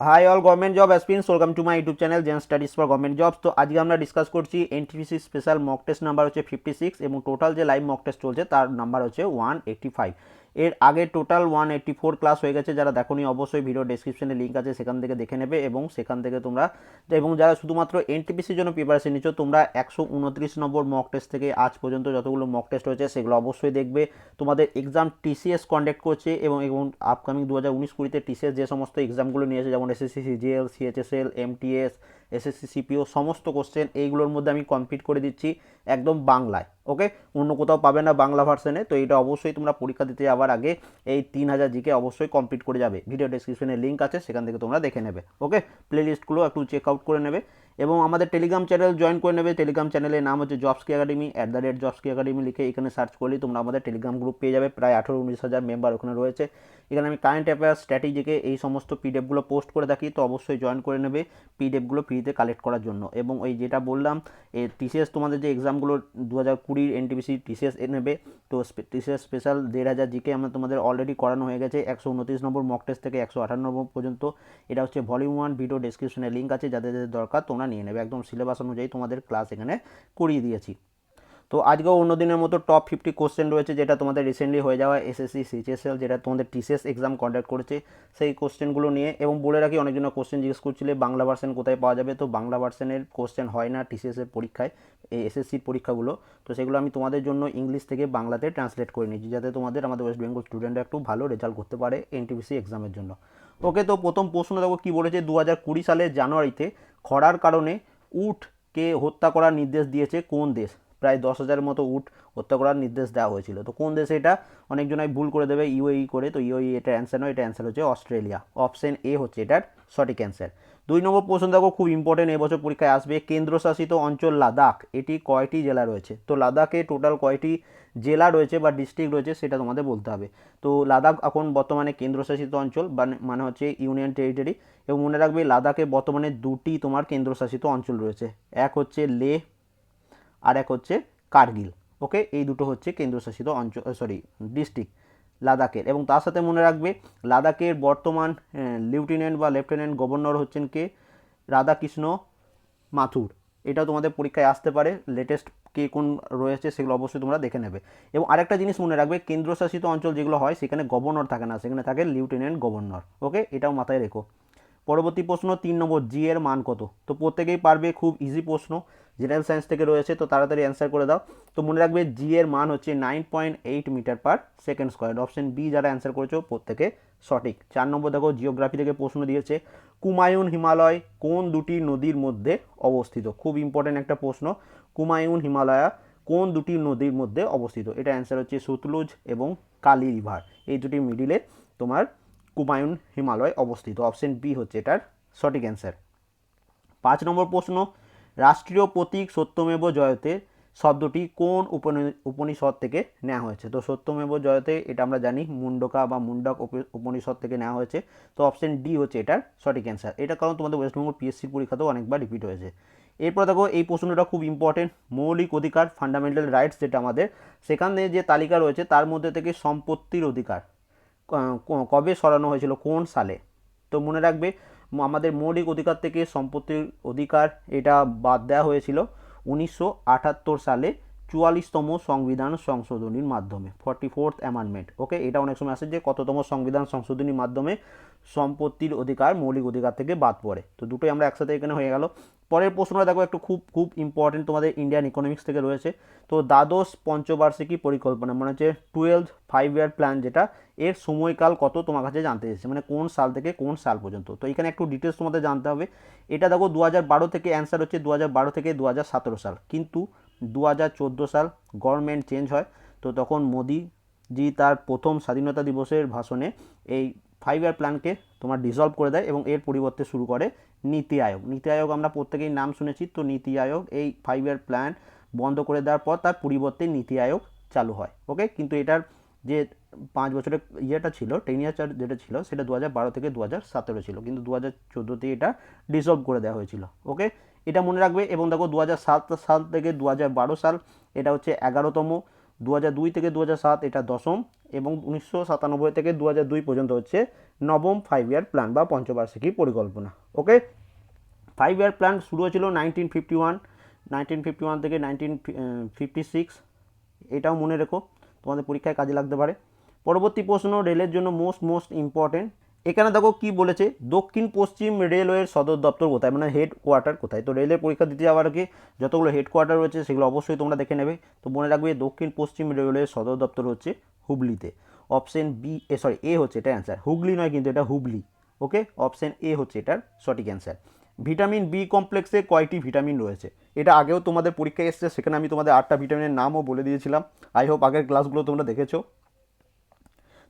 Hi all government job aspirants welcome to my YouTube channel Gen Studies for government jobs তো আজকে আমরা discuss করছি NTPC special mock test number হচ্ছে fifty six এবং total যে live mock test চলছে তার নাম্বার হচ্ছে ওয়ান এইট্টি ফাইভ এর আগে total one eighty four class হয়ে গেছে, যারা দেখোনি অবশ্যই ভিডিও ডেসক্রিপশনে লিঙ্ক আছে, সেখান থেকে দেখে নেবে এবং সেখান থেকে তোমরা এবং যারা শুধুমাত্র এনটিপিসির জন্য প্রিপারেশন নিচ্ছ, তোমরা একশো উনত্রিশ নম্বর মক টেস্ট থেকে আজ পর্যন্ত যতগুলো মক টেস্ট হয়েছে, সেগুলো অবশ্যই দেখবে। তোমাদের এক্সাম টিসিএস কন্ডাক্ট করছে এবং এবং আপকামিং দু হাজার উনিশ কুড়িতে টিসিএস যে সমস্ত এক্সামগুলো নিয়েছে, যেমন SSC CGL CHSL MTS SSC CPO সমস্ত কোশ্চেন এইগুলোর মধ্যে আমি কমপ্লিট করে দিচ্ছি একদম বাংলায় ওকে অন্য কোথাও পাবে না বাংলা ভার্সনে তো এটা অবশ্যই তোমরা পরীক্ষা দিতে যাওয়ার আগে এই তিন হাজার জিকে অবশ্যই কমপ্লিট করে যাবে। ভিডিও ডেসক্রিপশনে লিঙ্ক আছে, সেখান থেকে তোমরা দেখে নেবে ওকে প্লেলিস্টগুলো একটু চেক আউট করে নেবে। এবং আমাদের টেলিগ্রাম চ্যানেল জয়েন করে নেবে। টেলিগ্রাম চ্যানেলের নাম হচ্ছে Jobsky Academy at the rate Jobsky Academy লিখে এখানে সার্চ করলেই তোমরা আমাদের টেলিগ্রাম গ্রুপ পেয়ে যাবে। প্রায় আঠেরো উনিশ হাজার মেম্বার ওখানে রয়েছে। এখানে আমি কারেন্ট অ্যাফেয়ার্স স্ট্র্যাটেজিকে এই সমস্ত পিডিএফগুলো পোস্ট করে থাকি তো অবশ্যই জয়েন করে নেবে পিডিএফগুলো ফ্রিতে কালেক্ট করার জন্য। এবং ওই যেটা বললাম, এ টিসিএস তোমাদের যে এক্সামগুলো দু হাজার কুড়ির এনটিপিসি টিসিএস নেবে, তো টিসিএস স্পেশাল দেড় হাজার জিকে আমরা তোমাদের অলরেডি করানো হয়ে গেছে। একশো উনত্রিশ নম্বর মক টেস্ট থেকে একশো আঠান্ন নম্বর পর্যন্ত। এটা হচ্ছে ভলিউম ওয়ান ভিডিও ডেসক্রিপশনে লিঙ্ক আছে। যাদের যাদের দরকার তোমরা নিয়ে নেবে। একদম সিলেবাস অনুযায়ী তোমাদের ক্লাস এখানে করিয়ে দিয়েছি। তো আজকেও অন্য দিনের মতো টপ ফিফটি কোশ্চেন রয়েছে যেটা তোমাদের রিসেন্টলি হয়ে যাওয়া এসএসসি সিএচএসএল যেটা তোমাদের টিসিএস এক্সাম কন্ডাক্ট করেছে। সেই কোশ্চেনগুলো নিয়ে এবং বলে রাখি, অনেকজনের কোশ্চেন জিজ্ঞেস করছিলে, বাংলা ভার্সন কোথায় পাওয়া যাবে? তো বাংলা ভার্সনের কোশ্চেন হয় না টিসিএস এর পরীক্ষায়, এই এসএসসির পরীক্ষাগুলো। তো সেগুলো আমি তোমাদের জন্য ইংলিশ থেকে বাংলাতে ট্রান্সলেট করে নিচ্ছি যাতে তোমাদের আমাদের ওয়েস্ট বেঙ্গল স্টুডেন্টরা একটু ভালো রেজাল্ট করতে পারে এনটিপিসি এক্সামের জন্য। ওকে তো প্রথম প্রশ্ন দেখো কী বলেছে? দু হাজার কুড়ি সালের জানুয়ারিতে খরার কারণে উটকে হত্যা করার নির্দেশ দিয়েছে কোন দেশ? প্রায় দশ হাজারের মতো উট হত্যা করার নির্দেশ দেওয়া হয়েছিল। তো কোন দেশে এটা? অনেকজনাই ভুল করে দেবে, ইউএই করে। তো ইউএই এটা অ্যান্সার নয়, এটা অ্যান্সার হচ্ছে অস্ট্রেলিয়া। অপশন এ হচ্ছে এটার সঠিক অ্যান্সার দুই নম্বর প্রশ্ন, দেখো, খুব ইম্পর্টেন্ট এবছর পরীক্ষায় আসবে। কেন্দ্রশাসিত অঞ্চল লাদাখ, এটি কয়টি জেলা রয়েছে? তো লাদাখে টোটাল কয়টি জেলা রয়েছে বা ডিস্ট্রিক্ট রয়েছে সেটা তোমাদের বলতে হবে। তো লাদাখ এখন বর্তমানে কেন্দ্রশাসিত অঞ্চল মানে হচ্ছে ইউনিয়ন টেরিটরি এবং মনে রাখবে লাদাখে বর্তমানে দুটি তোমার কেন্দ্রশাসিত অঞ্চল রয়েছে। এক হচ্ছে লে, আর এক হচ্ছে কার্গিল। ওকে এই দুটো হচ্ছে কেন্দ্রশাসিত অঞ্চল সরি ডিস্ট্রিক্ট লাদাখের। এবং তার সাথে মনে রাখবে, লাদাখের বর্তমান লেফটেন্যান্ট বা লেফটেন্যান্ট গভর্নর হচ্ছেন কে? রাধাকৃষ্ণ মাথুর। এটাও তোমাদের পরীক্ষায় আসতে পারে লেটেস্ট কে কোন রয়েছে সেগুলো অবশ্যই তোমরা দেখে নেবে। এবং আরেকটা জিনিস মনে রাখবে, কেন্দ্রশাসিত অঞ্চল যেগুলো হয়, সেখানে গভর্নর থাকে না, সেখানে থাকে লেফটেন্যান্ট গভর্নর। ওকে? এটাও মাথায় রেখো। পরবর্তী প্রশ্ন তিন নম্বর জি এর মান কত? তো প্রত্যেকেই পারবে, খুব ইজি প্রশ্ন জেনারেল সায়েন্স থেকে রয়েছে, তো তাড়াতাড়ি অ্যান্সার করে দাও। তো মনে রাখবে জি এর মান হচ্ছে nine point eight metre per second square option B যারা অ্যান্সার করেছ, প্রত্যেকে সঠিক। চার নম্বর দেখো জিওগ্রাফি থেকে প্রশ্ন দিয়েছে, কুমায়ুন হিমালয় কোন দুটি নদীর মধ্যে অবস্থিত? খুব ইম্পর্টেন্ট একটা প্রশ্ন, কুমায়ুন হিমালয়া কোন দুটি নদীর মধ্যে অবস্থিত? এটা অ্যান্সার হচ্ছে সুতলুজ এবং কালী রিভার এই দুটি মিডিলে তোমার কুমায়ুন হিমালয় অবস্থিত। অপশন বি হচ্ছে এটার সঠিক অ্যান্সার পাঁচ নম্বর প্রশ্ন, রাষ্ট্রীয় প্রতীক সত্যমেব জয়তে শব্দটি কোন উপনিষদ থেকে নেওয়া হয়েছে? তো সত্যমেব জয়তে এটা আমরা জানি, মুন্ডকা বা মুন্ডক উপনিষদ থেকে নেওয়া হয়েছে। তো অপশন ডি হচ্ছে এটার সঠিক অ্যান্সার এটা কারণ তোমাদের ওয়েস্টবেঙ্গল পিএসসির পরীক্ষাতেও অনেকবার রিপিট হয়েছে। এরপর দেখো, এই প্রশ্নটা খুব ইম্পর্টেন্ট মৌলিক অধিকার ফান্ডামেন্টাল রাইটস যেটা আমাদের, সেখানে যে তালিকা রয়েছে, তার মধ্যে থেকে সম্পত্তির অধিকার। কবে সরানো হয়েছিল? কোন সালে? তো মনে রাখবে আমাদের মৌলিক অধিকার থেকে সম্পত্তির অধিকার এটা বাদ দেওয়া হয়েছিল উনিশশো আটাত্তর সালে। চুয়াল্লিশতম সংবিধান সংশোধনীর মাধ্যমে ফর্টি ফোর্থ অ্যামেন্ডমেন্ট ওকে এটা অনেক সময় আসে যে কততম সংবিধান সংশোধনীর মাধ্যমে সম্পত্তির অধিকার, মৌলিক অধিকার থেকে বাদ পড়ে। তো দুটোই আমরা একসাথে এখানে হয়ে গেল। পরের প্রশ্নটা দেখো, একটু খুব খুব ইম্পর্টেন্ট তোমাদের ইন্ডিয়ান ইকোনমিক্স থেকে রয়েছে। তো দ্বাদশ পঞ্চবার্ষিকী পরিকল্পনা মানে হচ্ছে টুয়েলভ ফাইভ ইয়ার প্ল্যান যেটা, এর সময়কাল কত তোমার কাছে জানতে এসেছে? মানে কোন সাল থেকে কোন সাল পর্যন্ত? তো এখানে একটু ডিটেলস তোমাদের জানতে হবে। এটা দেখো দু থেকে অ্যান্সার হচ্ছে দু থেকে দু সাল। কিন্তু দু হাজার চোদ্দ সাল গভর্নমেন্ট চেঞ্জ হয়, তো তখন মোদিজি তার প্রথম স্বাধীনতা দিবসের ভাষণে এই ফাইভ ইয়ার প্ল্যানকে তোমার ডিসলভ করে দেয় এবং এর পরিবর্তে শুরু করে নীতি আয়োগ। নীতি আয়োগ আমরা প্রত্যেকেই নাম শুনেছি, তো নীতি আয়োগ এই ফাইভ ইয়ার প্ল্যান বন্ধ করে দেওয়ার পর তার পরিবর্তে নীতি আয়োগ চালু হয় ওকে কিন্তু এটার যে পাঁচ বছরের ইয়েটা ছিল টেন ইয়ার যেটা ছিল, সেটা দু থেকে দু হাজার সতেরো ছিল। কিন্তু দু হাজার চোদ্দোতে এটা ডিসলভ করে দেওয়া হয়েছিল ওকে এটা মনে রাখবে এবং দেখো দু সাল থেকে দু সাল এটা হচ্ছে এগারোতম দু দুই থেকে দু সাত এটা দশম এবং উনিশশো সাতানব্বই থেকে দু দুই পর্যন্ত হচ্ছে নবম ফাইভ ইয়ার প্ল্যান বা পঞ্চবার্ষিকী পরিকল্পনা ওকে ফাইভ ইয়ার প্ল্যান শুরু হয়েছিল nineteen fifty one nineteen fifty one থেকে নাইনটিন ফিফটি সিক্স এটাও মনে রেখো, তোমাদের পরীক্ষায় কাজে লাগতে পারে। পরবর্তী প্রশ্ন রেলের জন্য মোস্ট মোস্ট ইম্পর্টেন্ট এখানে দেখো কি বলেছে? দক্ষিণ পশ্চিম রেলওয়ের সদর দপ্তর কোথায়? মানে হেড কোয়ার্টার কোথায়? তো রেলের পরীক্ষা দিতে যাওয়ার আগে যতগুলো হেড কোয়ার্টার রয়েছে সেগুলো অবশ্যই তোমরা দেখে নেবে। তো মনে রাখবে দক্ষিণ পশ্চিম রেলওয়ের সদর দপ্তর হচ্ছে হুগলিতে। Option B A sorry A হচ্ছে এটা অ্যান্সার হুগলি নয় কিন্তু এটা হুগলি। ওকে অপশন এ হচ্ছে এটার সঠিক অ্যান্সার ভিটামিন বি কমপ্লেক্সে কয়টি ভিটামিন রয়েছে? এটা আগেও তোমাদের পরীক্ষায় এসেছে, সেখানে আমি তোমাদের আটটা ভিটামিনের নামও বলে দিয়েছিলাম। আই হোপ আগের ক্লাসগুলো তোমরা দেখেছ।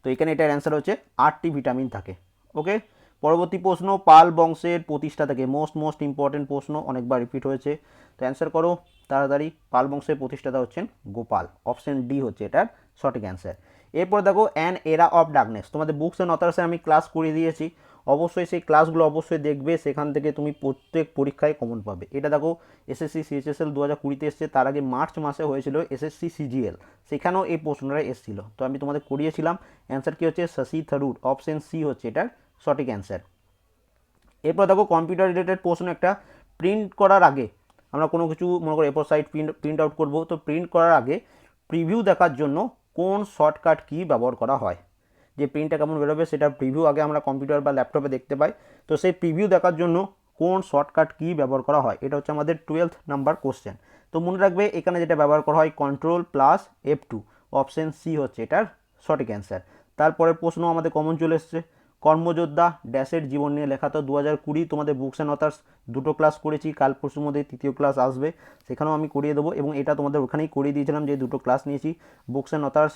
তো এখানে এটার অ্যান্সার হচ্ছে আটটি ভিটামিন থাকে ওকে পরবর্তী প্রশ্ন, পাল বংশের প্রতিষ্ঠা থেকে মোস্ট মোস্ট ইম্পর্টেন্ট প্রশ্ন, অনেকবার রিপিট হয়েছে। তো অ্যান্সার করো তাড়াতাড়ি, পাল বংশের প্রতিষ্ঠাতা হচ্ছেন গোপাল। অপশন ডি হচ্ছে এটার সঠিক অ্যান্সার এরপর দেখো অ্যান এরা অফ ডার্কনেস তোমাদের বুকস অ্যান্ড অথার্সে আমি ক্লাস করিয়ে দিয়েছি। অবশ্যই সেই ক্লাসগুলো অবশ্যই দেখবে, সেখান থেকে তুমি প্রত্যেক পরীক্ষায় কমন পাবে। এটা দেখো এসএসসি সিএচএসএল দু হাজার কুড়িতে এসছে, তার আগে মার্চ মাসে হয়েছিল এসএসসি সিজিএল সেখানেও এই প্রশ্নটা এসেছিল। তো আমি তোমাদের করিয়েছিলাম অ্যান্সার কী হচ্ছে? শশী থারুর অপশন সি হচ্ছে এটার সঠিক অ্যান্সার এরপর দেখো কম্পিউটার রিলেটেড প্রশ্ন একটা প্রিন্ট করার আগে, আমরা কোনো কিছু মনে করো, এরপর সাইট প্রিন্ট প্রিন্ট আউট করব। তো প্রিন্ট করার আগে প্রিভিউ দেখার জন্য কোন শর্টকাট কি ব্যবহার করা হয়? যে প্রিন্টটা কেমন বেরোবে সেটা প্রিভিউ আগে আমরা কম্পিউটার বা ল্যাপটপে দেখতে পাই। তো সেই প্রিভিউ দেখার জন্য কোন শর্টকাট কি ব্যবহার করা হয়, এটা হচ্ছে আমাদের টুয়েলথ নাম্বার কোশ্চেন তো মনে রাখবে, এখানে যেটা ব্যবহার করা হয় control plus F two option C হচ্ছে এটার সঠিক অ্যান্সার তারপরের প্রশ্ন আমাদের কমন চলে এসছে, কর্মযোদ্ধা ড্যাশের জীবন নিয়ে লেখা তো দু হাজার কুড়ি, তোমাদের বুকস অ্যান্ড অথার্স দুটো ক্লাস করেছি, কাল পরশুর মধ্যে তৃতীয় ক্লাস আসবে, সেখানেও আমি করিয়ে দেবো এবং এটা তোমাদের ওখানেই করিয়ে দিয়েছিলাম যে দুটো ক্লাস নিয়েছি বুকস অ্যান্ড অথার্স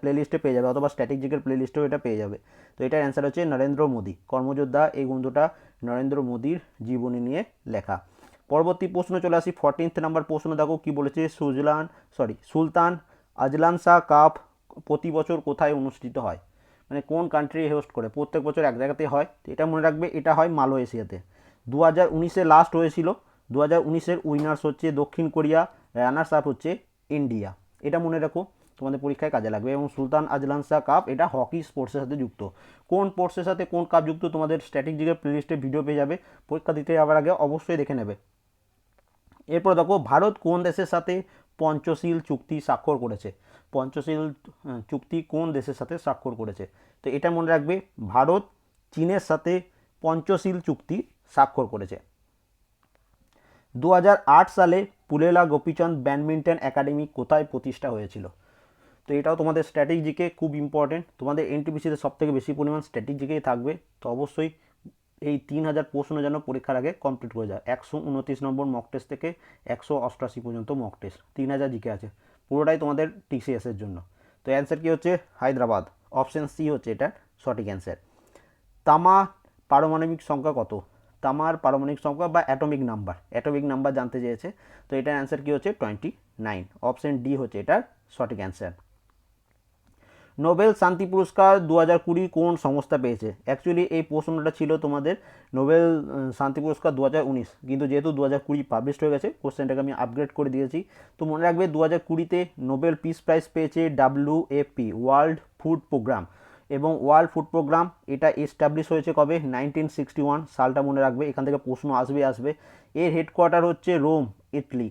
প্লেলিস্টে পেয়ে যাবে অথবা স্ট্যাটিক জিকের প্লেলিস্টেও এটা পেয়ে যাবে। তো এটার অ্যান্সার হচ্ছে নরেন্দ্র মোদী। কর্মযোদ্ধা এই গ্রন্থটা নরেন্দ্র মোদীর জীবনী নিয়ে লেখা। পরবর্তী প্রশ্ন চলে আসি ফর্টিনথ নাম্বার প্রশ্ন দেখো কি বলেছে? সুজলান sorry Sultan Azlan Shah cup প্রতি বছর কোথায় অনুষ্ঠিত হয়? মানে কোন কান্ট্রি হোস্ট করে? প্রত্যেক বছর এক জায়গাতে হয়। তো এটা মনে রাখবে, এটা হয় মালয়েশিয়াতে। দু হাজার উনিশে লাস্ট হয়েছিল। দু হাজার উনিশের উইনার্স হচ্ছে দক্ষিণ কোরিয়া রানার্স আপ হচ্ছে ইন্ডিয়া এটা মনে রাখো। তোমাদের পরীক্ষায় কাজে লাগবে। এবং সুলতান আজলান শাহ কাপ, এটা হকি স্পোর্টসের সাথে যুক্ত। কোন স্পোর্টসের সাথে কোন কাপ যুক্ত, তোমাদের স্ট্র্যাটেজিকের প্লেলিস্টে ভিডিও পেয়ে যাবে। পরীক্ষা দিতে যাওয়ার আগে অবশ্যই দেখে নেবে। এরপর দেখো, ভারত কোন দেশের সাথে পঞ্চশীল চুক্তি স্বাক্ষর করেছে? পঞ্চশীল চুক্তি কোন দেশের সাথে স্বাক্ষর করেছে? তো এটা মনে রাখবে, ভারত চীনের সাথে পঞ্চশীল চুক্তি স্বাক্ষর করেছে। দু হাজার আট সালে পুলেলা গোপীচন্দ ব্যাডমিন্টন একাডেমি কোথায় প্রতিষ্ঠা হয়েছিল? তো এটাও তোমাদের স্ট্র্যাটেজিকে খুব ইম্পর্টেন্ট তোমাদের এনটিপিসিতে সব থেকে বেশি পরিমাণ স্ট্র্যাটেজিকেই থাকবে, তো অবশ্যই এই তিন হাজার প্রশ্ন যেন পরীক্ষার আগে কমপ্লিট করে যায়। একশো উনত্রিশ নম্বর মক টেস্ট থেকে একশো অষ্টআশি পর্যন্ত মক টেস্ট তিন হাজার জিকে আছে। পুরোটাই তোমাদের টিসিএসের জন্য। তো অ্যান্সার কী হচ্ছে? হায়দ্রাবাদ। অপশন সি হচ্ছে এটা সঠিক অ্যান্সার তামা পারমাণবিক সংখ্যা কত? তামার পারমাণবিক সংখ্যা বা অ্যাটমিক নাম্বার অ্যাটমিক নাম্বার জানতে চেয়েছে, তো এটার অ্যান্সার কী হচ্ছে? টোয়েন্টি নাইন অপশন ডি হচ্ছে এটার সঠিক অ্যান্সার নোবেল শান্তি পুরস্কার দু হাজার কুড়ি কোন সংস্থা পেয়েছে? অ্যাকচুয়ালি এই প্রশ্নটা ছিল তোমাদের নোবেল শান্তি পুরস্কার দু হাজার উনিশ। কিন্তু যেহেতু দু হাজার কুড়ি পাবলিশ হয়ে গেছে কোশ্চেনটাকে আমি আপগ্রেড করে দিয়েছি। তো মনে রাখবে দু হাজার কুড়িতে নোবেল পিস প্রাইজ পেয়েছে W FP world food programme এবং ওয়ার্ল্ড ফুড প্রোগ্রাম এটা এস্টাবলিশ হয়েছে কবে? নাইনটিন সিক্সটি ওয়ান সালটা মনে রাখবে, এখান থেকে প্রশ্ন আসবে আসবে। এর হেডকোয়ার্টার হচ্ছে রোম ইটলি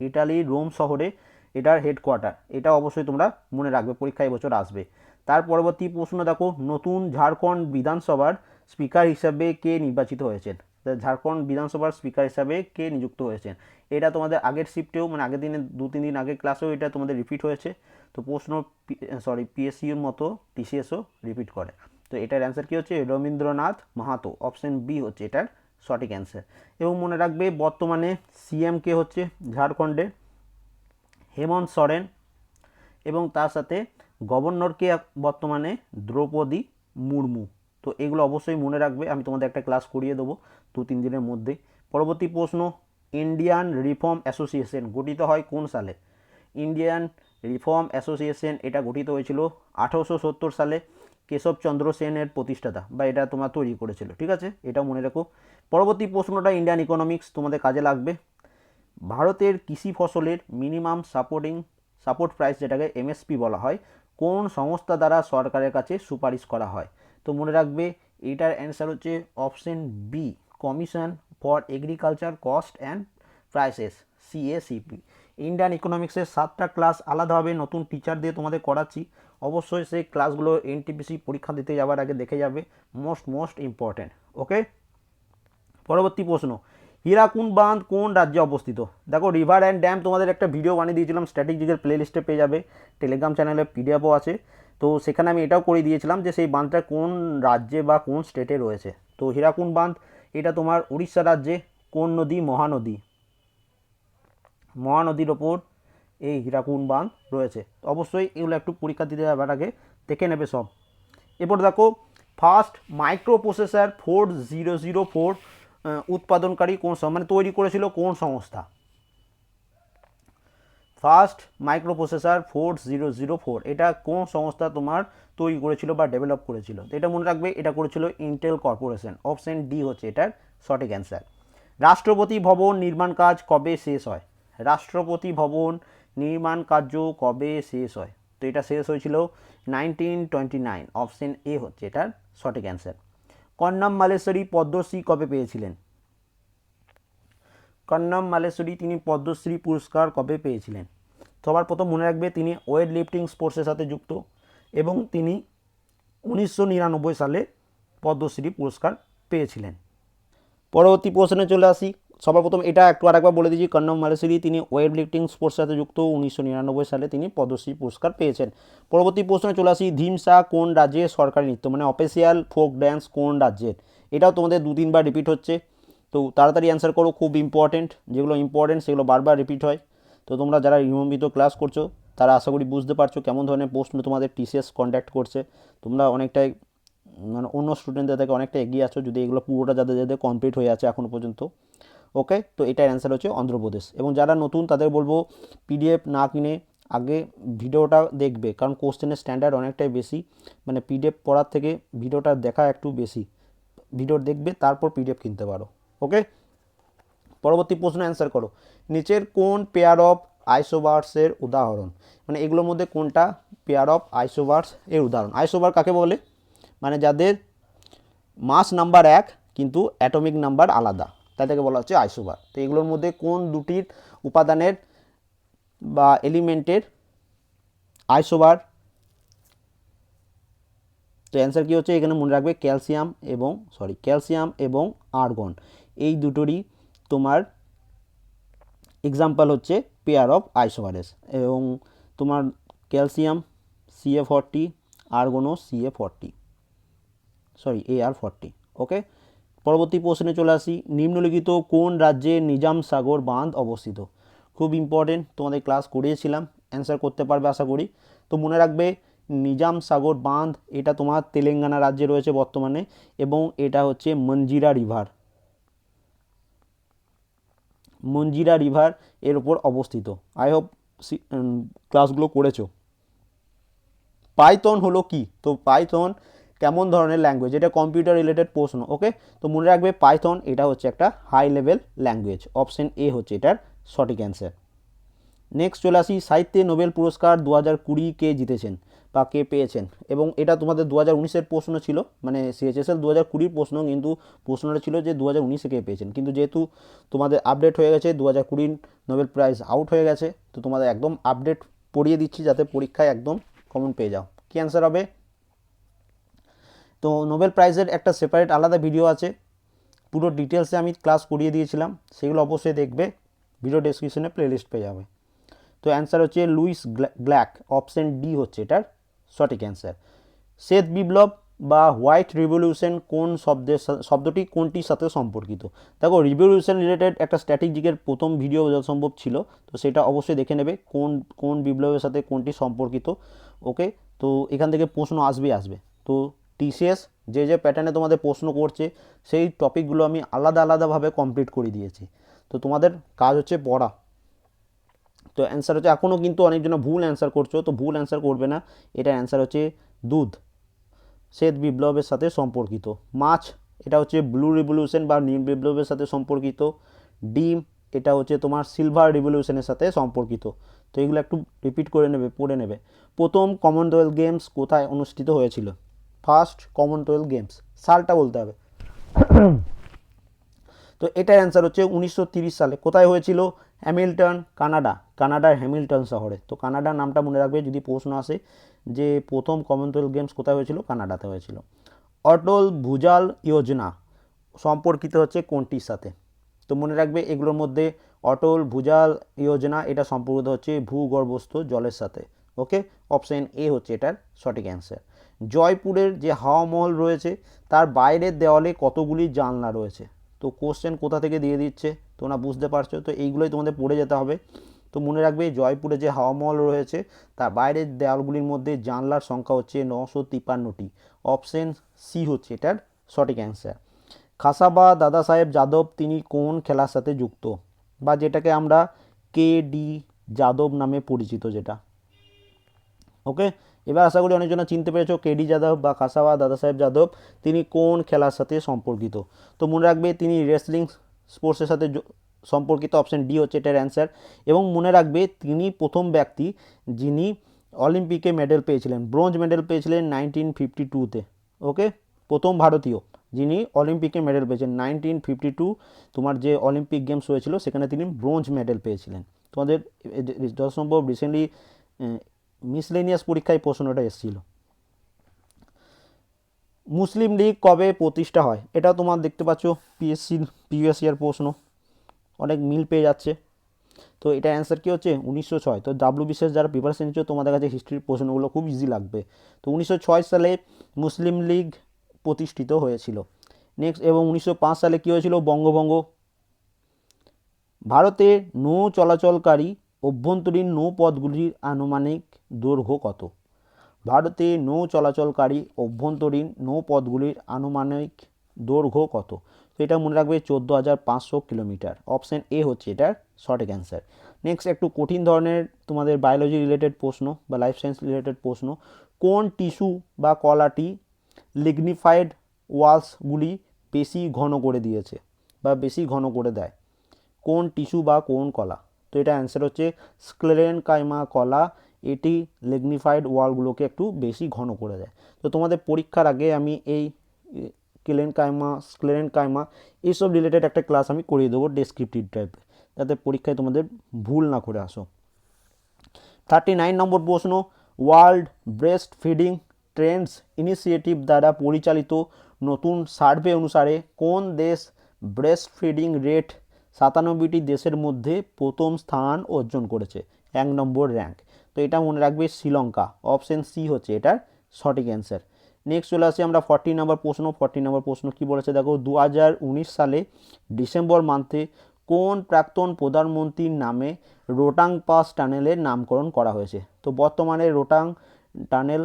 ইটালির রোম শহরে এটার হেডকোয়ার্টার এটা অবশ্যই তোমরা মনে রাখবে, পরীক্ষা এবছর আসবে। তার পরবর্তী প্রশ্ন দেখো, নতুন ঝাড়খণ্ড বিধানসভার স্পিকার হিসাবে কে নির্বাচিত হয়েছেন? ঝাড়খণ্ড বিধানসভার স্পিকার হিসাবে কে নিযুক্ত হয়েছেন? এটা তোমাদের আগের শিফটেও মানে আগের দিনে দু, তিন দিন আগের ক্লাসেও এটা তোমাদের রিপিট হয়েছে। তো প্রশ্ন সরি পিএসসিউর মতো টিসিএসও রিপিট করে। তো এটার অ্যান্সার কী হচ্ছে? রবীন্দ্রনাথ মাহাতো অপশন বি হচ্ছে এটার সঠিক অ্যান্সার এবং মনে রাখবে, বর্তমানে সিএম কে হচ্ছে ঝাড়খণ্ডের হেমন্ত সরেন এবং তার সাথে গভর্নরকে বর্তমানে দ্রৌপদী মুর্মু। তো এগুলো অবশ্যই মনে রাখবে, আমি তোমাদের একটা ক্লাস করিয়ে দেবো দু তিন দিনের মধ্যে। পরবর্তী প্রশ্ন, ইন্ডিয়ান রিফর্ম অ্যাসোসিয়েশন গঠিত হয় কোন সালে? ইন্ডিয়ান রিফর্ম অ্যাসোসিয়েশন এটা গঠিত হয়েছিল আঠারোশো সত্তর সালে কেশবচন্দ্র সেনের প্রতিষ্ঠাতা, বা এটা তোমরা তৈরি করেছিল, ঠিক আছে? এটাও মনে রাখো। পরবর্তী প্রশ্নটা, ইন্ডিয়ান ইকোনমিক্স তোমাদের কাজে লাগবে। ভারতের কৃষি ফসলের মিনিমাম সাপোর্টিং, সাপোর্ট প্রাইস যেটাকে এমএসপি বলা হয়, কোন সংস্থা দ্বারা সরকারের কাছে সুপারিশ করা হয়? তো মনে রাখবে, এটার অ্যান্সার হচ্ছে option B commission for agriculture cost and prices CACP Indian ইকোনমিক্সের সাতটা ক্লাস আলাদাভাবে নতুন টিচার দিয়ে তোমাদের করাচ্ছি। অবশ্যই সেই ক্লাসগুলো এনটিপিসি পরীক্ষা দিতে যাওয়ার আগে দেখে যাবে। মোস্ট মোস্ট ইম্পর্ট্যান্ট ওকে পরবর্তী প্রশ্ন হীরাকুন বাঁধ কোন রাজ্যে অবস্থিত? দেখো রিভার অ্যান্ড ড্যাম তোমাদের একটা ভিডিও বানিয়ে দিয়েছিলাম স্ট্র্যাটেজিকের প্লে লিস্টে পেয়ে যাবে টেলিগ্রাম চ্যানেলে পিডিএফও আছে। তো সেখানে আমি এটাও করে দিয়েছিলাম যে সেই বাঁধটা কোন রাজ্যে বা কোন স্টেটে রয়েছে। তো হীরাকুন বাঁধ, এটা তোমার উড়িষ্যা রাজ্যে, কোন নদী, মহানদী? মহানদীর ওপর এই হীরাকুন বাঁধ রয়েছে। অবশ্যই এগুলো একটু পরীক্ষা দিতে যাবার আগে, দেখে নেবে সব। এরপর দেখো first microprocessor four zero zero four উৎপাদনকারী কোন মানে তৈরি করেছিল কোন সংস্থা? First microprocessor four zero zero four এটা কোন সংস্থা তোমার তৈরি করেছিল বা ডেভেলপ করেছিল? তো এটা মনে রাখবে, এটা করেছিল ইন্টেল কর্পোরেশন অপশন ডি হচ্ছে এটার সঠিক অ্যান্সার রাষ্ট্রপতি ভবন নির্মাণ কাজ কবে শেষ হয়? রাষ্ট্রপতি ভবন নির্মাণ কার্য কবে শেষ হয়? তো এটা শেষ হয়েছিল nineteen twenty nine option A হচ্ছে এটার সঠিক অ্যান্সার কন্নাম মালেশ্বরী পদ্মশ্রী কবে পেয়েছিলেন? কন্নম মালেশ্বরী তিনি পদ্মশ্রী পুরস্কার কবে পেয়েছিলেন? সবার প্রথম মনে রাখবে তিনি ওয়েট লিফটিং স্পোর্টসের সাথে যুক্ত এবং তিনি উনিশশো নিরানব্বই সালে পদ্মশ্রী পুরস্কার পেয়েছিলেন। পরবর্তী প্রশ্নে চলে আসি। সবার প্রথম এটা একটু আরেকবার বলে দিচ্ছি কন্নম মালেশ্বরী তিনি ওয়েট লিফটিং স্পোর্টসের সাথে যুক্ত, উনিশশো নিরানব্বই সালে তিনি পদ্মশ্রী পুরস্কার পেয়েছেন। পরবর্তী প্রশ্নে চলে আসি ধিমসা কোন রাজ্যে সরকারি নৃত্য? মানে অফিসিয়াল ফোক ড্যান্স কোন রাজ্যের? এটাও তোমাদের দু তিনবার রিপিট হচ্ছে। তো তাড়াতাড়ি অ্যান্সার করো, খুব ইম্পর্টেন্ট যেগুলো ইম্পর্টেন্ট সেগুলো বারবার রিপিট হয়। তো তোমরা যারা নিয়মিত ক্লাস করছ, তারা আশা করি বুঝতে পারছ কেমন ধরনের প্রশ্ন তোমাদের টিসিএস কন্ট্যাক্ট করছে। তোমরা অনেকটাই মানে অন্য স্টুডেন্টদের থেকে অনেকটা এগিয়ে আছো, যদি এগুলো পুরোটা যাদের যাদের কমপ্লিট হয়ে আছে এখনও পর্যন্ত। ওকে তো এটার অ্যান্সার হচ্ছে অন্ধ্রপ্রদেশ। এবং যারা নতুন, তাদের বলব পিডিএফ না কিনে আগে ভিডিওটা দেখবে। কারণ কোশ্চেনের স্ট্যান্ডার্ড অনেকটাই বেশি। মানে পিডিএফ পড়ার থেকে ভিডিওটা দেখা একটু বেশি। ভিডিও দেখবে, তারপর পিডিএফ কিনতে পারো। ওকে পরবর্তী প্রশ্ন অ্যান্সার করো। নিচের কোন পেয়ার অফ আইসোবার্সের উদাহরণ? মানে এগুলোর মধ্যে কোনটা পেয়ার অফ আইসোবার্স এর উদাহরণ? আইসোবার কাকে বলে? মানে যাদের মাস নাম্বার এক, কিন্তু অ্যাটমিক নাম্বার আলাদা। তাদেরকে বলা হচ্ছে আইসোবার। তো এগুলোর মধ্যে কোন দুটির উপাদানের বা এলিমেন্টের আইসোবার? তো অ্যান্সার কী হচ্ছে? এখানে মনে রাখবে ক্যালসিয়াম এবং, সরি, ক্যালসিয়াম এবং আর্গন। এই দুটোরই তোমার এক্সাম্পল হচ্ছে পেয়ার অফ আইসোবারেস এবং তোমার calcium CA forty আর্গনও CA forty sorry A R forty okay পরবর্তী প্রশ্নে চলে আসি, নিম্নলিখিত কোন রাজ্যে নিজাম সাগর বাঁধ অবস্থিত? খুব ইম্পর্টেন্ট তোমাদের ক্লাস করিয়েছিলাম অ্যান্সার করতে পারবে আশা করি। তো মনে রাখবে, নিজাম সাগর বাঁধ, এটা তোমার তেলেঙ্গানা রাজ্যে রয়েছে বর্তমানে এবং এটা হচ্ছে মঞ্জিরা রিভার মঞ্জিরা রিভার এর উপর অবস্থিত। আই হোপ ক্লাসগুলো করেছ। পাইথন হলো কি? তো পাইথন কেমন ধরনের ল্যাঙ্গুয়েজ এটা কম্পিউটার রিলেটেড প্রশ্ন ওকে তো মনে রাখবে পাইথন এটা হচ্ছে একটা high level language option A হচ্ছে এটার সঠিক অ্যান্সার নেক্সট চলে আসি, সাহিত্যে নোবেল পুরস্কার দু হাজার কুড়ি কে জিতেছেন বা কে পেয়েছেন? এবং এটা তোমাদের দু হাজার উনিশের প্রশ্ন ছিল মানে সিএচএসএল দু হাজার কুড়ির প্রশ্ন, কিন্তু প্রশ্নটা ছিল যে দু হাজার উনিশে কে পেয়েছেন। কিন্তু যেহেতু তোমাদের আপডেট হয়ে গেছে দু হাজার কুড়ির নোবেল প্রাইজ আউট হয়ে গেছে, তো তোমাদের একদম আপডেট পড়িয়ে দিচ্ছি যাতে পরীক্ষায় একদম কমন পেয়ে যাও। কী অ্যান্সার হবে? তো নোবেল প্রাইজের একটা সেপারেট আলাদা ভিডিও আছে। পুরো ডিটেলসে আমি ক্লাস করিয়ে দিয়েছিলাম, সেগুলো অবশ্যই দেখবে ভিডিও ডেসক্রিপশনে প্লেলিস্ট পেয়ে যাবে। তো অ্যান্সার হচ্ছে লুইস গ্ল্যাক অপশন ডি হচ্ছে এটার সঠিক অ্যান্সার শ্বেত বিপ্লব বা হোয়াইট রিভলিউশন কোন শব্দের শব্দটি কোনটির সাথে সম্পর্কিত? দেখো রিভলিউশন রিলেটেড একটা স্ট্র্যাটেজিকের প্রথম ভিডিও যত সম্ভব ছিল, তো সেটা অবশ্যই দেখে নেবে, কোন কোন বিপ্লবের সাথে কোনটি সম্পর্কিত ওকে তো এখান থেকে প্রশ্ন আসবেই আসবে। তো টিসিএস যে যে প্যাটার্নে তোমাদের প্রশ্ন করছে, সেই টপিকগুলো আমি আলাদা আলাদাভাবে কমপ্লিট করে দিয়েছি। তো তোমাদের কাজ হচ্ছে পড়া। তো অ্যান্সার হচ্ছে এখনও কিন্তু অনেকজন ভুল অ্যান্সার করছ, তো ভুল অ্যান্সার করবে না। এটার অ্যান্সার হচ্ছে দুধ। শ্বেত বিপ্লবের সাথে সম্পর্কিত। মাছ, এটা হচ্ছে ব্লু রিভলিউশন বা নীল বিপ্লবের সাথে সম্পর্কিত। ডিম, এটা হচ্ছে তোমার সিলভার রিভলিউশনের সাথে সম্পর্কিত। তো এগুলো একটু রিপিট করে নেবে, পড়ে নেবে। প্রথম কমনওয়েলথ গেমস কোথায় অনুষ্ঠিত হয়েছিল? ফার্স্ট কমনওয়েলথ গেমস, সালটা বলতে হবে। তো এটার অ্যান্সার হচ্ছে উনিশশো সালে। কোথায় হয়েছিল? Hamilton, Canada. কানাডার হ্যামিল্টন শহরে। তো কানাডার নামটা মনে রাখবে যদি প্রশ্ন আসে যে প্রথম কমনওয়েলথ গেমস কোথায় হয়েছিল? কানাডাতে হয়েছিল। অটল ভুজাল যোজনা সম্পর্কিত হচ্ছে কোনটির সাথে? তো মনে রাখবে এগুলোর মধ্যে অটল ভুজাল যোজনা, এটা সম্পর্কিত হচ্ছে ভূগর্ভস্থ জলের সাথে। ওকে? অপশন এ হচ্ছে এটার সঠিক অ্যান্সার। জয়পুরের যে হাওয়া মহল রয়েছে, তার বাইরের দেওয়ালে কতগুলি জানলা রয়েছে? তো কোশ্চেন কোথা থেকে দিয়ে দিচ্ছে? তোমরা বুঝতে পারছ? তো এইগুলোই তোমাদের পড়ে যেতে হবে। তো মনে রাখবে, জয়পুরে যে হাওয়া মহল রয়েছে, তার বাইরের দেওয়ালগুলির মধ্যে জানলার সংখ্যা হচ্ছে নশো তিপ্পান্নটি। অপশন সি হচ্ছে এটার সঠিক অ্যান্সার খাসাবা দাদা সাহেব যাদব, তিনি কোন খেলার সাথে যুক্ত? বা যেটাকে আমরা কে ডি যাদব নামে পরিচিত যেটা। ওকে এবার আশা করি অনেকজন চিনতে পেরেছ কেডি যাদব বা খাসাবা দাদা সাহেব যাদব, তিনি কোন খেলার সাথে সম্পর্কিত? তো মনে রাখবে, তিনি রেসলিং স্পোর্টসের সাথে সম্পর্কিত অপশন ডি হচ্ছে এটার অ্যান্সার এবং মনে রাখবে, তিনি প্রথম ব্যক্তি যিনি অলিম্পিকে মেডেল পেয়েছিলেন ব্রোঞ্জ মেডেল পেয়েছিলেন নাইনটিন ফিফটি টুতে ওকে প্রথম ভারতীয় যিনি অলিম্পিকে মেডেল পেয়েছেন নাইনটিন ফিফটি টু তোমার যে অলিম্পিক গেমস হয়েছিল, সেখানে তিনি ব্রোঞ্জ মেডেল পেয়েছিলেন। তোমাদের যত সম্ভব রিসেন্টলি মিসলেনিয়াস পরীক্ষায় প্রশ্নটা এসেছিল। মুসলিম লীগ কবে প্রতিষ্ঠা হয়? এটাও তোমার দেখতে পাচ্ছ পিএসসির প্রিভিয়াস ইয়ার প্রশ্ন। অনেক মিল পেয়ে যাচ্ছে। তো এটা অ্যান্সার কী হচ্ছে? উনিশশো ছয়। তো ডাব্লু বিশেষ যারা প্রিপারেশন নিচ্ছ তোমাদের কাছে হিস্ট্রির প্রশ্নগুলো খুব ইজি লাগবে। তো উনিশশো ছয় সালে মুসলিম লীগ প্রতিষ্ঠিত হয়েছিল। নেক্সট এবং উনিশশো পাঁচ সালে কী হয়েছিল? বঙ্গভঙ্গ। ভারতে নৌ চলাচলকারী অভ্যন্তরীণ নৌপথগুলির আনুমানিক দৈর্ঘ্য কত? ভারতে নৌ চলাচলকারী অভ্যন্তরীণ নৌপথগুলির আনুমানিক দৈর্ঘ্য কত? তো এটা মনে রাখবে চোদ্দ হাজার পাঁচশো কিলোমিটার। অপশান এ হচ্ছে এটার সঠিক অ্যান্সার নেক্সট একটু কঠিন ধরনের তোমাদের বায়োলজি রিলেটেড প্রশ্ন বা লাইফ সায়েন্স রিলেটেড প্রশ্ন। কোন টিস্যু বা কলাটি লিগনিফাইড ওয়ালসগুলি বেশি ঘন করে দিয়েছে বা বেশি ঘন করে দেয়? কোন টিস্যু বা কোন কলা? তো এটা অ্যান্সার হচ্ছে স্ক্লেরেন কাইমা কলা এটি লেগনিফাইড ওয়ালগুলোকে একটু বেশি ঘন করে দেয়। তো তোমাদের পরীক্ষার আগে আমি এই কেলেন কাইমা স্ক্লেরেন কাইমা এইসব রিলেটেড একটা ক্লাস আমি করিয়ে দেবো ডেসক্রিপটিভ টাইপে যাতে পরীক্ষায় তোমাদের ভুল না করে আসো। থার্টি নাইন নম্বর প্রশ্ন world breastfeeding trends initiative দ্বারা পরিচালিত নতুন সার্ভে অনুসারে কোন দেশ ব্রেস্ট ফিডিং রেট সাতানব্বইটি দেশের মধ্যে প্রথম স্থান অর্জন করেছে। এক নম্বর র্যাঙ্ক তো এটা মনে রাখবে শ্রীলঙ্কা। অপশন সি হচ্ছে এটার সঠিক অ্যান্সার নেক্সট চলে আসি আমরা ফর্টি নম্বর প্রশ্ন। ফর্টি নম্বর প্রশ্ন কি বলেছে? দেখো দু হাজার উনিশ সালে ডিসেম্বর মান্থে কোন প্রাক্তন প্রধানমন্ত্রীর নামে রোটাং পাস টানেলের নামকরণ করা হয়েছে? তো বর্তমানে Rohtang tunnel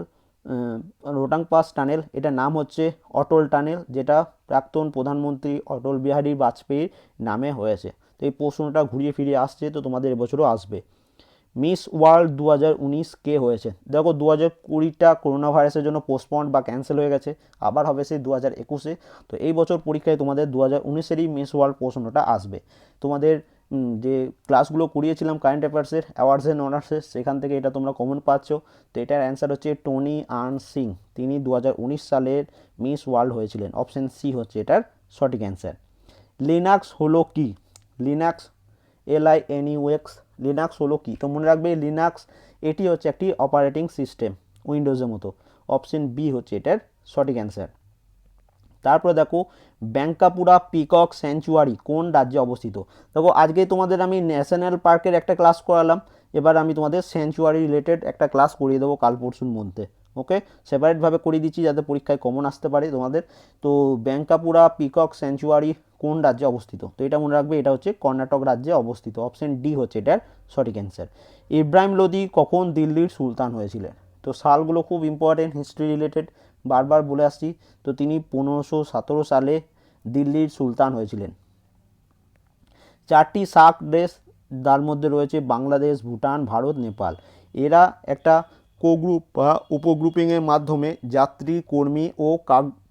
Rohtang pass tunnel, এটার নাম হচ্ছে অটল টানেল, যেটা প্রাক্তন প্রধানমন্ত্রী অটল বিহারী বাজপেয়ীর নামে হয়েছে। তো এই প্রশ্নটা ঘুরিয়ে ফিরিয়ে আসছে, তো তোমাদের এবছরও আসবে। মিস ওয়ার্ল্ড দু হাজার উনিশ কে হয়েছে? দেখো দু হাজার কুড়িটা করোনা ভাইরাসের জন্য পোস্টপন্ড বা ক্যান্সেল হয়ে গেছে, আবার হবে সেই দু হাজার একুশে। তো এই বছর পরীক্ষায় তোমাদের দু হাজার উনিশেরই মিস ওয়ার্ল্ড প্রশ্নটা আসবে। তোমাদের যে ক্লাসগুলো করিয়েছিলাম কারেন্ট অ্যাফেয়ার্সের অ্যাওয়ার্ডস অ্যান্ড অনার্সের সেখান থেকে এটা তোমরা কমন পাচ্ছ। তো এটার অ্যান্সার হচ্ছে টনি আর্ন সিং তিনি দু হাজার উনিশ সালের মিস ওয়ার্ল্ড হয়েছিলেন। অপশন সি হচ্ছে এটার সঠিক অ্যান্সার লিনাক্স হলো কি? Linux L I N U X Linux হলো কি? তো মনে রাখবে লিনাক্স এটি হচ্ছে একটি অপারেটিং সিস্টেম উইন্ডোজের মতো। অপশন বি হচ্ছে এটার সঠিক অ্যান্সার তারপরে দেখো ব্যাঙ্কাপুরা পিকক স্যাঞ্চুয়ারি কোন রাজ্যে অবস্থিত? দেখো আজকে তোমাদের আমি ন্যাশনাল পার্কের একটা ক্লাস করালাম। এবার আমি তোমাদের স্যাঞ্চুয়ারি রিলেটেড একটা ক্লাস করিয়ে দেবো কাল পরশুর মধ্যে, ওকে? সেপারেটভাবে করিয়ে দিচ্ছি যাতে পরীক্ষায় কমন আসতে পারে তোমাদের। তো ব্যাঙ্কাপুরা পিকক স্যাঞ্চুয়ারি কোন রাজ্যে অবস্থিত? তো এটা মনে রাখবে, এটা হচ্ছে কর্ণাটক রাজ্যে অবস্থিত। অপশন ডি হচ্ছে এটার সঠিক অ্যান্সার ইব্রাহিম লোদি কখন দিল্লির সুলতান হয়েছিলেন? তো সালগুলো খুব ইম্পর্টেন্ট হিস্ট্রি রিলেটেড বারবার বলে আসছি। তো তিনি পনেরোশো সতেরো সালে দিল্লির সুলতান হয়েছিলেন। চারটি সার্ক দেশ তার মধ্যে রয়েছে বাংলাদেশ, ভুটান, ভারত, নেপাল। এরা একটা কোগ্রুপ বা উপগ্রুপিংয়ের মাধ্যমে যাত্রী, কর্মী ও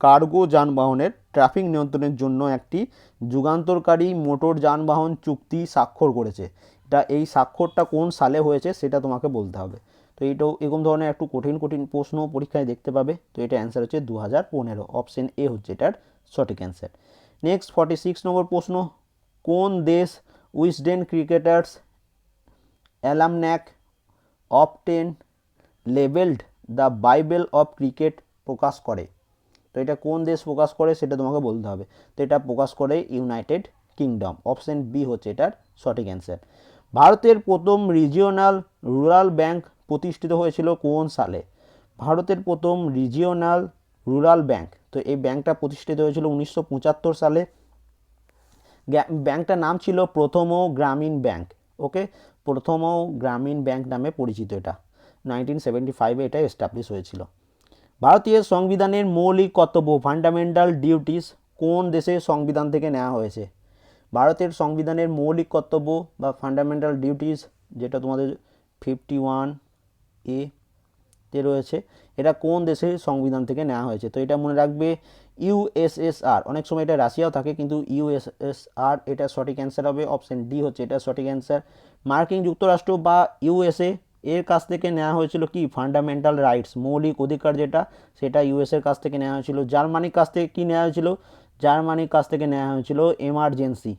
কার্গো যানবাহনের ট্রাফিক নিয়ন্ত্রণের জন্য একটি যুগান্তরকারী মোটর যানবাহন চুক্তি স্বাক্ষর করেছে। এটা এই স্বাক্ষরটা কোন সালে হয়েছে সেটা তোমাকে বলতে হবে। তো এইটাও এরকম ধরনের একটু কঠিন কঠিন প্রশ্ন পরীক্ষায় দেখতে পাবে। তো এটা অ্যান্সার হচ্ছে দু হাজার পনেরো। অপশন এ হচ্ছে এটার সঠিক অ্যান্সার। নেক্সট ফর্টি সিক্স নম্বর প্রশ্ন, কোন দেশ Wisden Cricketers' Almanack often labelled the bible of cricket প্রকাশ করে? তো এটা কোন দেশ প্রকাশ করে সেটা তোমাকে বলতে হবে। তো এটা প্রকাশ করে ইউনাইটেড কিংডম। অপশন বি হচ্ছে এটার সঠিক অ্যান্সার। ভারতের প্রথম রিজিওনাল রুরাল ব্যাংক প্রতিষ্ঠিত হয়েছিল কোন সালে? ভারতের প্রথম রিজিওনাল রুরাল ব্যাংক তো এই ব্যাংকটা প্রতিষ্ঠিত হয়েছিল উনিশশো পঁচাত্তর সালে। ব্যাংকটার নাম ছিল প্রথম গ্রামীণ ব্যাংক, ওকে? প্রথম গ্রামীণ ব্যাংক নামে পরিচিত এটা। নাইনটিন সেভেন্টি ফাইভে এটা এস্টাবলিশ হয়েছিল। ভারতীয় সংবিধানের মৌলিক কর্তব্য, ফান্ডামেন্টাল ডিউটিস কোন দেশের সংবিধান থেকে নেওয়া হয়েছে? ভারতের সংবিধানের মৌলিক কর্তব্য বা ফান্ডামেন্টাল ডিউটিস যেটা তোমাদের ফিফটি ওয়ান এ তে রয়েছে, এটা কোন দেশের সংবিধান থেকে নেওয়া হয়েছে? তো এটা মনে রাখবে ইউএসএসআর অনেক সময় এটা রাশিয়াও থাকে, কিন্তু ইউএসএসআর এটা সঠিক অ্যান্সার হবে। অপশন ডি হচ্ছে এটা সঠিক অ্যান্সার মার্কিন যুক্তরাষ্ট্র বা ইউএসএ এর কাছ থেকে নেওয়া হয়েছিল কি? ফান্ডামেন্টাল রাইটস মৌলিক অধিকার যেটা, সেটা ইউএসের কাছ থেকে নেওয়া হয়েছিল। জার্মানির কাছ থেকে কী নেওয়া হয়েছিল? জার্মানির কাছ থেকে নেওয়া হয়েছিল এমার্জেন্সি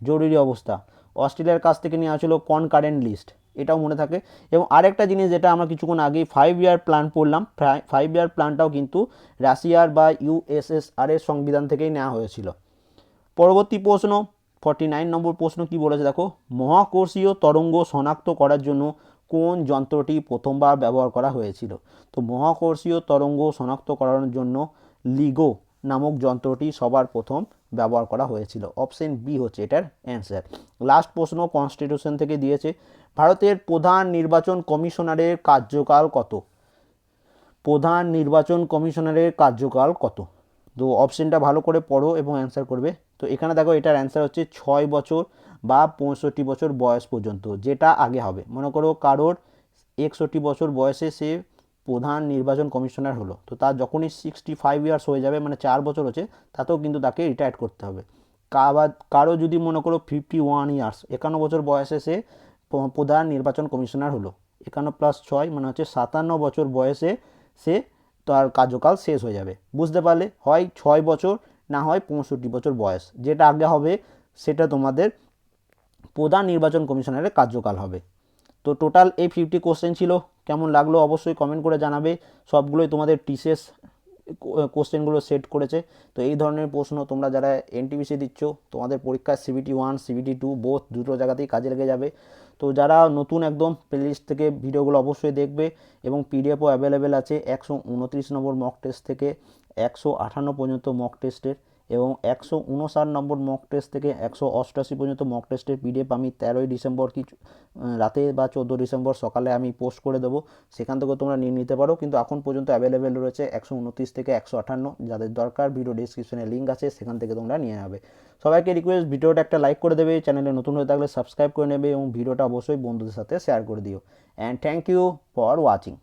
জরুরি অবস্থা। অস্ট্রেলিয়ার কাছ থেকে নেওয়া হয়েছিল কনকারেন্ট লিস্ট এটাও মনে থাকে। এবং আরেকটা জিনিস যেটা আমরা কিছুক্ষণ আগে ফাইভ ইয়ার প্ল্যান পড়লাম ফাইভ ইয়ার প্ল্যানটাও কিন্তু রাশিয়ার বা ইউএসএসআর এর সংবিধান থেকেই নেওয়া হয়েছিল। পরবর্তী প্রশ্ন ফর্টি নাইন নম্বর প্রশ্ন কি বলেছে দেখো? মহাকর্ষীয় তরঙ্গ শনাক্ত করার জন্য কোন যন্ত্রটি প্রথমবার ব্যবহার করা হয়েছিল? তো মহাকর্ষীয় তরঙ্গ শনাক্ত করার জন্য লিগো নামক যন্ত্রটি সবার প্রথম ব্যবহার করা হয়েছিল। অপশন বি হচ্ছে এটার অ্যান্সার লাস্ট প্রশ্ন কনস্টিটিউশন থেকে দিয়েছে। ভারতের প্রধান নির্বাচন কমিশনারের কার্যকাল কত? প্রধান নির্বাচন কমিশনারের কার্যকাল কত? তো অপশনটা ভালো করে পড়ো এবং অ্যান্সার করবে। তো এখানে দেখো এটার অ্যান্সার হচ্ছে ছয় বছর বা পঁয়ষট্টি বছর বয়স পর্যন্ত, যেটা আগে হবে। মনে করো কারোর একষট্টি বছর বয়সে সে প্রধান নির্বাচন কমিশনার হলো। তো তার যখনই সিক্সটি ফাইভ ইয়ার্স হয়ে যাবে মানে চার বছর হচ্ছে, তাতেও কিন্তু তাকে রিটায়ার করতে হবে। কারও যদি মনে করো ফিফটি ওয়ান ইয়ার্স একান্ন বছর বয়সে সে প্রধান নির্বাচন কমিশনার হলো। একান্ন প্লাস ছয় মানে হচ্ছে সাতান্ন বছর বয়সে সে তার কার্যকাল শেষ হয়ে যাবে। বুঝতে পারলে হয় ছয় বছর, না হয় পঁয়ষট্টি বছর বয়স। যেটা আগে হবে, সেটা তোমাদের প্রধান নির্বাচন কমিশনারের কার্যকাল হবে। তো টোটাল এই ফিফটি কোশ্চেন ছিল। কেমন লাগল অবশ্যই কমেন্ট করে জানাবে। সবগুলোই তোমাদের টিসেস কোশ্চেনগুলো সেট করেছে। তো এই ধরনের প্রশ্ন তোমরা যারা এনটিপিসি দিচ্ছ, তোমাদের পরীক্ষা CBT one CBT two both দুটো জায়গাতেই কাজে লেগে যাবে। তো যারা নতুন একদম প্লেলিস্ট থেকে ভিডিওগুলো অবশ্যই দেখবে এবং পিডিএফও অ্যাভেলেবেল আছে একশো উনত্রিশ নম্বর মক টেস্ট থেকে একশো আঠান্ন পর্যন্ত মক টেস্টের এবং একশো উনষাট নম্বর মক টেস্ট থেকে একশো অষ্টআশি পর্যন্ত মক টেস্টের পিডিএফ আমি তেরোই ডিসেম্বর কি রাতে বা চোদ্দ ডিসেম্বর সকালে আমি পোস্ট করে দেবো। সেখান থেকে তোমরা নিয়ে নিতে পারো। কিন্তু এখন পর্যন্ত অ্যাভেলেবেল রয়েছে একশো উনত্রিশ থেকে একশো আঠান্ন। যাদের দরকার ভিডিও ডিসক্রিপশনে লিঙ্ক আছে, সেখান থেকে তোমরা নিয়ে নেবে। সবাইকে রিকোয়েস্ট ভিডিওটা একটা লাইক করে দেবে। চ্যানেলে নতুন হয়ে থাকলে সাবস্ক্রাইব করে নেবে এবং ভিডিওটা অবশ্যই বন্ধুদের সাথে শেয়ার করে দিও। And thank you for watching